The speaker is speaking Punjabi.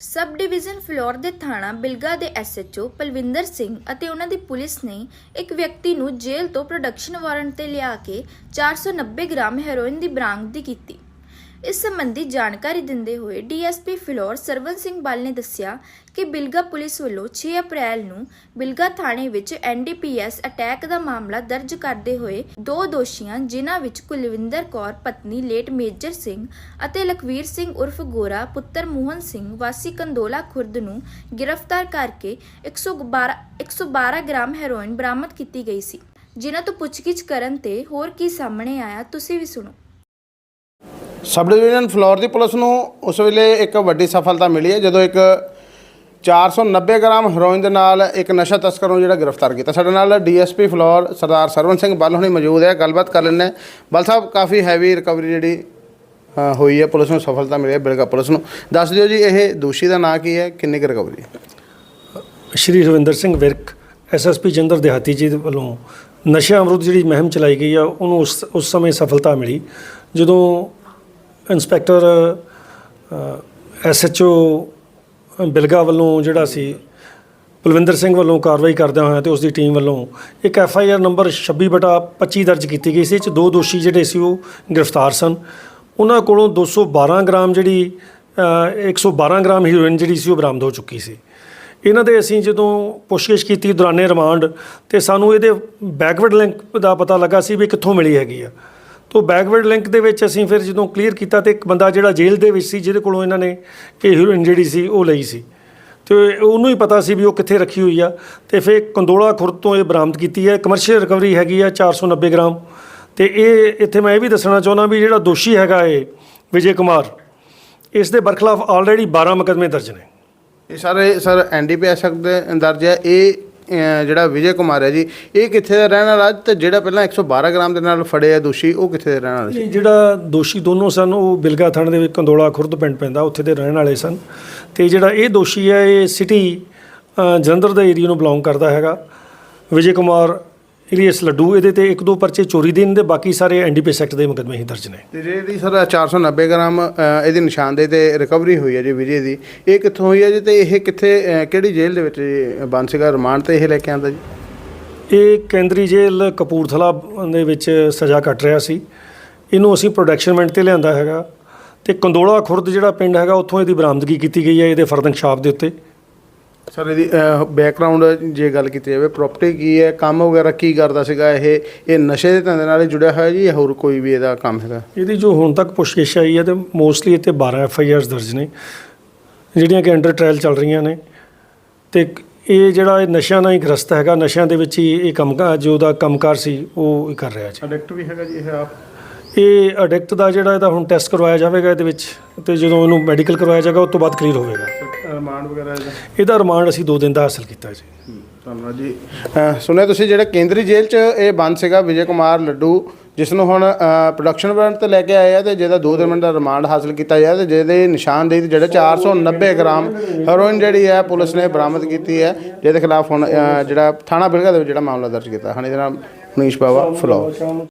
ਸਬ ਡਿਵੀਜ਼ਨ ਫਲੋਰ ਦੇ ਥਾਣਾ ਬਿਲਗਾ ਦੇ ਐਸਐਚਓ ਪਲਵਿੰਦਰ ਸਿੰਘ ਅਤੇ ਉਹਨਾਂ ਦੀ ਪੁਲਿਸ ਨੇ ਇੱਕ ਵਿਅਕਤੀ ਨੂੰ ਜੇਲ੍ਹ ਤੋਂ ਪ੍ਰੋਡਕਸ਼ਨ ਵਾਰੰਟ ਤੇ ਲਿਆ ਕੇ 490 ਗ੍ਰਾਮ ਹੈਰੋਇਨ ਦੀ ਬਰਾਮਦਗੀ ਕੀਤੀ। ਇਸ ਸੰਬੰਧੀ ਜਾਣਕਾਰੀ ਦਿੰਦੇ ਹੋਏ ਡੀਐਸਪੀ ਫਿਲੌਰ ਸਰਵਨ ਸਿੰਘ ਬਲ ਨੇ ਦੱਸਿਆ ਕਿ ਬਿਲਗਾ ਪੁਲਿਸ ਵੱਲੋਂ 6 ਅਪ੍ਰੈਲ ਨੂੰ ਬਿਲਗਾ ਥਾਣੇ ਵਿੱਚ ਐਨਡੀਪੀਐਸ ਅਟੈਕ ਦਾ ਮਾਮਲਾ ਦਰਜ ਕਰਦੇ ਹੋਏ ਦੋ ਦੋਸ਼ੀਆਂ, ਜਿਨ੍ਹਾਂ ਵਿੱਚ ਕੁਲਵਿੰਦਰ ਕੌਰ ਪਤਨੀ ਲੇਟ ਮੇਜਰ ਸਿੰਘ ਅਤੇ ਲਖਵੀਰ ਸਿੰਘ ਉਰਫ ਗੋਰਾ, ਪੁੱਤਰ ਮੋਹਨ ਸਿੰਘ, ਵਾਸੀ ਕੰਦੋਲਾ ਖੁਰਦ ਨੂੰ ਗ੍ਰਿਫਤਾਰ ਕਰਕੇ 112 112 ਗ੍ਰਾਮ ਹੈਰੋਇਨ ਬਰਾਮਦ ਕੀਤੀ ਗਈ ਸੀ। ਜਿਨ੍ਹਾਂ ਤੋਂ ਪੁੱਛਗਿੱਛ ਕਰਨ ਤੇ ਹੋਰ ਕੀ ਸਾਹਮਣੇ ਆਇਆ, ਤੁਸੀਂ ਵੀ ਸੁਣੋ। ਸਬ ਡਿਵੀਜ਼ਨ ਫਲੋਰ ਦੀ ਪੁਲਿਸ ਨੂੰ ਉਸ ਵੇਲੇ ਇੱਕ ਵੱਡੀ ਸਫਲਤਾ ਮਿਲੀ ਹੈ, ਜਦੋਂ ਇੱਕ 490 ਗ੍ਰਾਮ ਹੈਰੋਇਨ ਦੇ ਨਾਲ ਇੱਕ ਨਸ਼ਾ ਤਸਕਰ ਨੂੰ ਜਿਹੜਾ ਗ੍ਰਿਫਤਾਰ ਕੀਤਾ। ਸਾਡੇ ਨਾਲ ਡੀਐਸਪੀ ਫਲੋਰ ਸਰਦਾਰ ਸਰਵਨ ਸਿੰਘ ਬੱਲ ਹੁਣੀ ਮੌਜੂਦ ਹੈ, ਗੱਲਬਾਤ ਕਰ ਲੈਂਦੇ ਹਾਂ। ਬੱਲ ਸਾਹਿਬ, ਕਾਫੀ ਹੈਵੀ ਰਿਕਵਰੀ ਜਿਹੜੀ ਹੋਈ ਹੈ, ਪੁਲਿਸ ਨੂੰ ਸਫਲਤਾ ਮਿਲੀ ਹੈ ਬਿਲਗਾ ਪੁਲਿਸ ਨੂੰ। ਦੱਸ ਦਿਓ ਜੀ, ਇਹ ਦੋਸ਼ੀ ਦਾ ਨਾਂ ਕੀ ਹੈ, ਕਿੰਨੀ ਕੁ ਰਿਕਵਰੀ ਸ਼੍ਰੀ ਰਵਿੰਦਰ ਸਿੰਘ ਵਿਰਕ ਐਸਐਸਪੀ ਜਿੰਦਰ ਦਿਹਾਤੀ ਜੀ ਦੇ ਵੱਲੋਂ ਨਸ਼ਾ ਅਮਰੁਦ ਜਿਹੜੀ ਮੁਹਿੰਮ ਚਲਾਈ ਗਈ ਆ, ਉਹਨੂੰ ਉਸ ਉਸ ਸਮੇਂ ਸਫਲਤਾ ਮਿਲੀ। ਜਦੋਂ ਇੰਸਪੈਕਟਰ ਐਸਐਚਓ ਬਿਲਗਾ ਵੱਲੋਂ ਜਿਹੜਾ ਸੀ ਕੁਲਵਿੰਦਰ ਸਿੰਘ ਵੱਲੋਂ ਕਾਰਵਾਈ ਕਰਦਿਆਂ ਹੋਇਆਂ ਤੇ ਉਸ ਦੀ ਟੀਮ ਵੱਲੋਂ ਇੱਕ ਐਫ ਆਈ ਆਰ ਨੰਬਰ 26 ਬਟਾ 25 ਦਰਜ ਕੀਤੀ ਗਈ ਸੀ। 'ਚ ਦੋ ਦੋਸ਼ੀ ਜਿਹੜੇ ਸੀ ਉਹ ਗ੍ਰਿਫਤਾਰ ਸਨ। ਉਹਨਾਂ ਕੋਲੋਂ 212 ਗ੍ਰਾਮ ਜਿਹੜੀ ਅ, 112 ਗ੍ਰਾਮ ਹੀਰੋਇਨ ਜਿਹੜੀ ਸੀ ਉਹ ਬਰਾਮਦ ਹੋ ਚੁੱਕੀ ਸੀ। ਇਹਨਾਂ ਦੇ ਅਸੀਂ ਜਦੋਂ ਪੁੱਛਗਿੱਛ ਕੀਤੀ ਦੌਰਾਨੇ ਰਿਮਾਂਡ ਤੇ ਸਾਨੂੰ ਇਹਦੇ ਬੈਕਵਰਡ ਲਿੰਕ ਦਾ ਪਤਾ ਲੱਗਾ ਸੀ ਵੀ ਕਿੱਥੋਂ ਮਿਲੀ ਹੈਗੀ ਆ। ਤੋਂ ਬੈਕਵਰਡ ਲਿੰਕ ਦੇ ਵਿੱਚ ਅਸੀਂ ਫਿਰ ਜਦੋਂ ਕਲੀਅਰ ਕੀਤਾ ਤੇ ਇੱਕ ਬੰਦਾ ਜਿਹੜਾ ਜੇਲ੍ਹ ਦੇ ਵਿੱਚ ਸੀ, ਜਿਹਦੇ ਕੋਲੋਂ ਇਹਨਾਂ ਨੇ ਕਿ ਹੀਰੋਇਨ ਜਿਹੜੀ ਸੀ, ਉਹ ਲਈ ਸੀ। ਤੇ ਉਹਨੂੰ ਹੀ ਪਤਾ ਸੀ ਵੀ ਉਹ ਕਿੱਥੇ ਰੱਖੀ ਹੋਈ ਆ। ਤੇ ਫਿਰ ਕੰਦੋਲਾ ਖੁਰਦ ਤੋਂ ਇਹ ਬਰਾਮਦ ਕੀਤੀ ਹੈ। ਕਮਰਸ਼ੀਅਲ ਰਿਕਵਰੀ ਹੈਗੀ ਆ 490 ਗ੍ਰਾਮ। ਤੇ ਇਹ ਇੱਥੇ ਮੈਂ ਇਹ ਵੀ ਦੱਸਣਾ ਚਾਹੁੰਦਾ ਵੀ ਜਿਹੜਾ ਦੋਸ਼ੀ ਹੈਗਾ ਇਹ, ਵਿਜੇ ਕੁਮਾਰ, ਇਸ ਦੇ ਬਰਖਲਾਫ ਆਲਰੇਡੀ 12 ਮੁਕੱਦਮੇ ਦਰਜ ਨੇ। ਇਹ ਸਾਰੇ, ਸਰ ਐਨਡੀਪੀਐਸ ਦੇ ਦਰਜ ਹੈ। ਇਹ ਜਿਹੜਾ ਵਿਜੇ ਕੁਮਾਰ ਹੈ ਜੀ, ਇਹ ਕਿੱਥੇ ਦਾ ਰਹਿਣ ਵਾਲਾ? ਤੇ ਜਿਹੜਾ ਪਹਿਲਾਂ 112 ਗ੍ਰਾਮ ਦੇ ਨਾਲ ਫੜਿਆ ਦੋਸ਼ੀ, ਉਹ ਕਿੱਥੇ ਦੇ ਰਹਿਣ ਵਾਲਾ ਸੀ? ਜਿਹੜਾ ਦੋਸ਼ੀ ਦੋਨੋਂ ਸਨ, ਉਹ ਬਿਲਗਾ ਥਾਣੇ ਦੇ ਵਿੱਚ ਕੰਦੋਲਾ ਖੁਰਦ ਪਿੰਡ ਪੈਂਦਾ, ਉੱਥੇ ਦੇ ਰਹਿਣ ਵਾਲੇ ਸਨ। ਤੇ ਜਿਹੜਾ ਇਹ ਦੋਸ਼ੀ ਹੈ, ਇਹ ਸਿਟੀ ਜਲੰਧਰ ਦੇ ਏਰੀਆ ਨੂੰ ਬਿਲੋਂਗ ਕਰਦਾ ਹੈਗਾ। ਵਿਜੇ ਕੁਮਾਰ ਇਲੀਅਸ ਲੱਡੂ ਇਹਦੇ ਤੇ ਇੱਕ ਦੋ ਪਰਚੇ ਚੋਰੀ ਦੇ ਨੇ ਤੇ ਬਾਕੀ ਸਾਰੇ ਐਨਡੀਪੀਐਸ ਐਕਟ ਦੇ ਮੁਕੱਦਮੇ ਹੀ ਦਰਜ ਨੇ। ਤੇ ਜਿਹੜੀ ਸਰ 490 ਗ੍ਰਾਮ ਅ, ਇਹਦੀ ਨਿਸ਼ਾਨਦੇਹੀ ਤੇ ਰਿਕਵਰੀ ਹੋਈ ਹੈ ਜੀ ਵਿਜੇ ਦੀ ਇਹ ਕਿੱਥੋਂ ਹੋਈ ਹੈ ਜੀ ਤੇ ਇਹ ਕਿੱਥੇ ਅ, ਕਿਹੜੀ ਜੇਲ੍ਹ ਦੇ ਵਿੱਚ ਜੀ ਬੰਦ ਸੀਗਾ ਰਿਮਾਂਡ ਤੇ ਇਹ ਲੈ ਕੇ ਆਂਦਾ ਜੀ? ਇਹ ਕੇਂਦਰੀ ਜੇਲ੍ਹ ਕਪੂਰਥਲਾ ਦੇ ਵਿੱਚ ਸਜ਼ਾ ਕੱਟ ਰਿਹਾ ਸੀ। ਇਹਨੂੰ ਅਸੀਂ ਪ੍ਰੋਡਕਸ਼ਨਮੈਂਟ ਤੇ ਲਿਆਂਦਾ ਹੈਗਾ ਤੇ ਕੰਦੋਲਾ ਖੁਰਦ ਜਿਹੜਾ ਪਿੰਡ ਹੈਗਾ ਉੱਥੋਂ ਇਹਦੀ ਬਰਾਮਦਗੀ ਕੀਤੀ ਗਈ ਹੈ ਇਹਦੇ ਫਰਦੰਕਸ਼ਾਪ ਦੇ ਉੱਤੇ। ਸਰ ਇਹਦੀ ਬੈਕਗ੍ਰਾਉਂਡ ਜੇ ਗੱਲ ਕੀਤੀ ਜਾਵੇ ਪ੍ਰਾਪਰਟੀ ਕੀ ਹੈ ਕੰਮ ਵਗੈਰਾ ਕੀ ਕਰਦਾ ਸੀਗਾ ਇਹ ਇਹ ਨਸ਼ੇ ਦੇ ਧੰਦੇ ਨਾਲ ਹੀ ਜੁੜਿਆ ਹੋਇਆ ਜੀ ਜਾਂ ਹੋਰ ਕੋਈ ਵੀ ਇਹਦਾ ਕੰਮ ਹੈਗਾ? ਇਹਦੀ ਜੋ ਹੁਣ ਤੱਕ ਪੁੱਛਗਿੱਛ ਆਈ ਹੈ ਤੇ ਮੋਸਟਲੀ ਇੱਥੇ 12 ਐਫ ਆਈ ਆਰਸ ਦਰਜ ਨੇ ਜਿਹੜੀਆਂ ਕਿ ਅੰਡਰ ਟ੍ਰਾਇਲ ਚੱਲ ਰਹੀਆਂ ਨੇ। ਤੇ ਇਹ ਜਿਹੜਾ ਇਹ ਨਸ਼ਿਆਂ ਨਾਲ ਹੀ ਗ੍ਰਸਤ ਹੈਗਾ ਨਸ਼ਿਆਂ ਦੇ ਵਿੱਚ ਹੀ ਇਹ ਕੰਮ ਜੋ ਉਹਦਾ ਕੰਮਕਾਰ ਸੀ ਉਹ ਇਹ ਕਰ ਰਿਹਾ ਜੀ। ਅਡਿਕਟ ਵੀ ਹੈਗਾ ਜੀ ਇਹ ਆਪ? ਇਹ ਅਡਿਕਟ ਦਾ ਜਿਹੜਾ ਇਹਦਾ ਹੁਣ ਟੈਸਟ ਕਰਵਾਇਆ ਜਾਵੇਗਾ ਇਹਦੇ ਵਿੱਚ ਤੇ ਜਦੋਂ ਇਹਨੂੰ ਮੈਡੀਕਲ ਕਰਵਾਇਆ ਜਾਏਗਾ ਉਸ ਤੋਂ ਬਾਅਦ ਕਲੀਅਰ ਹੋਵੇਗਾ। ਰਿਮਾਂਡ ਵਗੈਰਾ ਇਹਦਾ? ਇਹਦਾ ਰਿਮਾਂਡ ਅਸੀਂ 2 ਦਿਨ ਦਾ ਹਾਸਲ ਕੀਤਾ ਜੀ। ਧੰਨਵਾਦ ਜੀ। ਸੁਣਿਆ ਤੁਸੀਂ ਜਿਹੜਾ ਕੇਂਦਰੀ ਜੇਲ੍ਹ 'ਚ ਇਹ ਬੰਦ ਸੀਗਾ ਵਿਜੇ ਕੁਮਾਰ ਲੱਡੂ ਜਿਸ ਨੂੰ ਹੁਣ ਪ੍ਰੋਡਕਸ਼ਨ ਵਾਰੰਟ ਤੇ ਲੈ ਕੇ ਆਏ ਆ ਤੇ ਜਿਹਦਾ 2 ਦਿਨ ਦਾ ਰਿਮਾਂਡ ਹਾਸਲ ਕੀਤਾ ਗਿਆ ਤੇ ਜਿਹਦੇ ਨਿਸ਼ਾਨਦੇਹੀ ਤੇ ਜਿਹੜੇ 490 ਗ੍ਰਾਮ ਹੈਰੋਇਨ ਜਿਹੜੀ ਹੈ ਪੁਲਿਸ ਨੇ ਬਰਾਮਦ ਕੀਤੀ ਹੈ। ਜਿਹਦੇ ਖਿਲਾਫ ਹੁਣ ਜਿਹੜਾ ਥਾਣਾ ਬਿਲਗਾ ਦੇ ਵਿੱਚ ਜਿਹੜਾ ਮਾਮਲਾ ਦਰਜ ਕੀਤਾ। ਹਨ ਇਹਦੇ ਨਾਲ ਮਨੀਸ਼ ਬਾਵਾ ਫਲੋਰ।